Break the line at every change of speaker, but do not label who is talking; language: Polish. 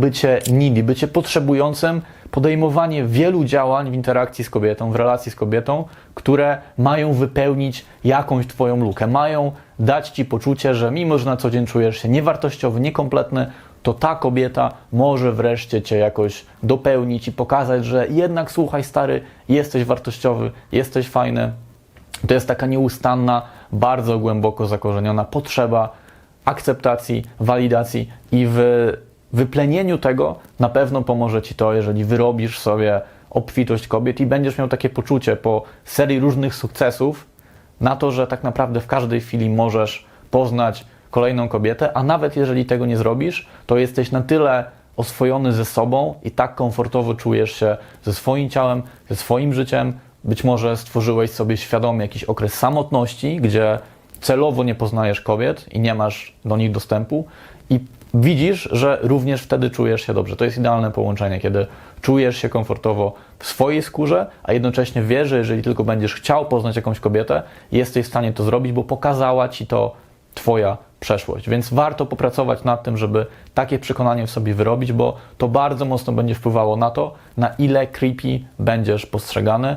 bycie needy, bycie potrzebującym, podejmowanie wielu działań w interakcji z kobietą, w relacji z kobietą, które mają wypełnić jakąś Twoją lukę, mają dać Ci poczucie, że mimo, że na co dzień czujesz się niewartościowy, niekompletny, to ta kobieta może wreszcie Cię jakoś dopełnić i pokazać, że jednak słuchaj stary, jesteś wartościowy, jesteś fajny. To jest taka nieustanna, bardzo głęboko zakorzeniona potrzeba akceptacji, walidacji i w wyplenieniu tego na pewno pomoże Ci to, jeżeli wyrobisz sobie obfitość kobiet i będziesz miał takie poczucie po serii różnych sukcesów na to, że tak naprawdę w każdej chwili możesz poznać kolejną kobietę, a nawet jeżeli tego nie zrobisz, to jesteś na tyle oswojony ze sobą i tak komfortowo czujesz się ze swoim ciałem, ze swoim życiem. Być może stworzyłeś sobie świadomie jakiś okres samotności, gdzie celowo nie poznajesz kobiet i nie masz do nich dostępu i widzisz, że również wtedy czujesz się dobrze. To jest idealne połączenie, kiedy czujesz się komfortowo w swojej skórze, a jednocześnie wiesz, że jeżeli tylko będziesz chciał poznać jakąś kobietę, jesteś w stanie to zrobić, bo pokazała ci to Twoja przeszłość. Więc warto popracować nad tym, żeby takie przekonanie w sobie wyrobić, bo to bardzo mocno będzie wpływało na to, na ile creepy będziesz postrzegany.